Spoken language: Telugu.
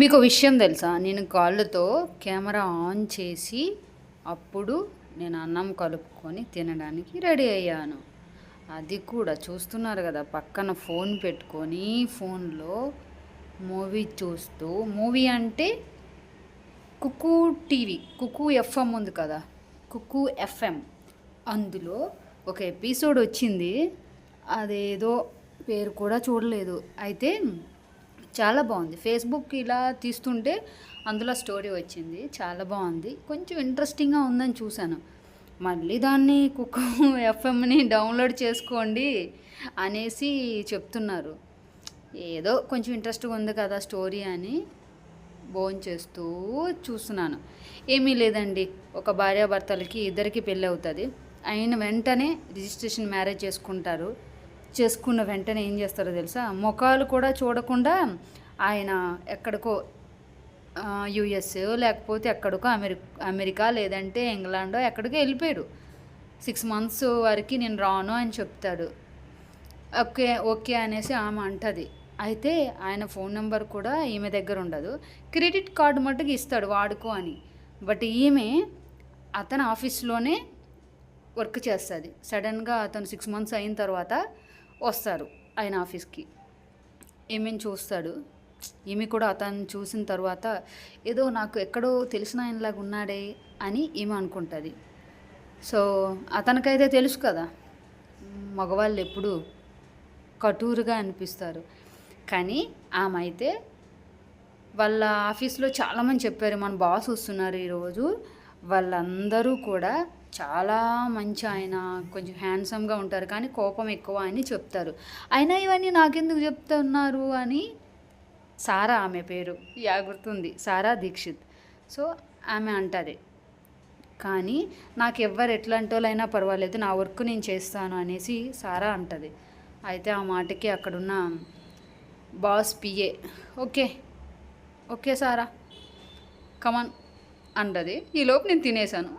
మీకు విషయం తెలుసా? నేను కాళ్ళతో కెమెరా ఆన్ చేసి అప్పుడు నేను అన్నం కలుపుకొని తినడానికి రెడీ అయ్యాను. అది కూడా చూస్తున్నారు కదా పక్కన ఫోన్ పెట్టుకొని ఫోన్లో మూవీ చూస్తూ మూవీ అంటే కుక్కు టీవీ కుక్కు ఎఫ్ఎం ఉంది కదా కుక్కు ఎఫ్ఎం. అందులో ఒక ఎపిసోడ్ వచ్చింది అదేదో పేరు కూడా చూడలేదు. అయితే చాలా బాగుంది. ఫేస్బుక్ ఇలా తీస్తుంటే అందులో స్టోరీ వచ్చింది. చాలా బాగుంది. కొంచెం ఇంట్రెస్టింగ్గా ఉందని చూశాను. మళ్ళీ దాన్ని కుక్క ఎఫ్ఎంని డౌన్లోడ్ చేసుకోండి అనేసి చెప్తున్నారు. ఏదో కొంచెం ఇంట్రెస్ట్గా ఉంది కదా స్టోరీ అని బోన్ చేస్తూ చూస్తున్నాను. ఏమీ లేదండి. ఒక భార్యాభర్తలకి ఇద్దరికి పెళ్ళి అవుతుంది. అయిన వెంటనే రిజిస్ట్రేషన్ మ్యారేజ్ చేసుకుంటారు. చేసుకున్న వెంటనే ఏం చేస్తారో తెలుసా? ముఖాలు కూడా చూడకుండా ఆయన ఎక్కడికో యుఎస్ లేకపోతే ఎక్కడికో అమెరి అమెరికా లేదంటే ఇంగ్లాండో ఎక్కడికో వెళ్ళిపోయాడు సిక్స్ మంత్స్ వరకు నేను రాను అని చెప్తాడు. ఓకే ఓకే అనేసి ఆమె అంటుంది. అయితే ఆయన ఫోన్ నెంబర్ కూడా ఈమె దగ్గర ఉండదు. క్రెడిట్ కార్డు మట్టుకు ఇస్తాడు వాడుకో అని. బట్ ఈమె అతని ఆఫీస్లోనే వర్క్ చేస్తుంది. సడన్గా అతను సిక్స్ మంత్స్ అయిన తర్వాత వస్తారు ఆయన ఆఫీస్కి. ఈమెను చూస్తాడు. ఈమె కూడా అతను చూసిన తర్వాత ఏదో నాకు ఎక్కడో తెలిసిన ఆయనలాగా ఉన్నాడే అని ఈమె అనుకుంటుంది. సో అతనికైతే తెలుసు కదా మగవాళ్ళు ఎప్పుడు కటూరుగా అనిపిస్తారు. కానీ ఆమె అయితే వాళ్ళ ఆఫీస్లో చాలామంది చెప్పారు మన బాస్ వస్తున్నారు ఈరోజు వాళ్ళందరూ కూడా చాలా మంచి ఆయన కొంచెం హ్యాండ్సమ్గా ఉంటారు కానీ కోపం ఎక్కువ అని చెప్తారు. అయినా ఇవన్నీ నాకెందుకు చెప్తున్నారు అని సారా ఆమె పేరు. యా గుర్తుంది. సారా దీక్షిత్. సో ఆమె అంటది. కానీ నాకు ఎవ్వరు ఎట్లాంటోళ్ళైనా పర్వాలేదు నా వర్క్ నేను చేస్తాను అనేసి సారా అంటది. అయితే ఆ మాటకి అక్కడున్న బాస్ పిఏ ఓకే ఓకే సారా కమాన్ అంటది. ఈలోపు నేను తినేసాను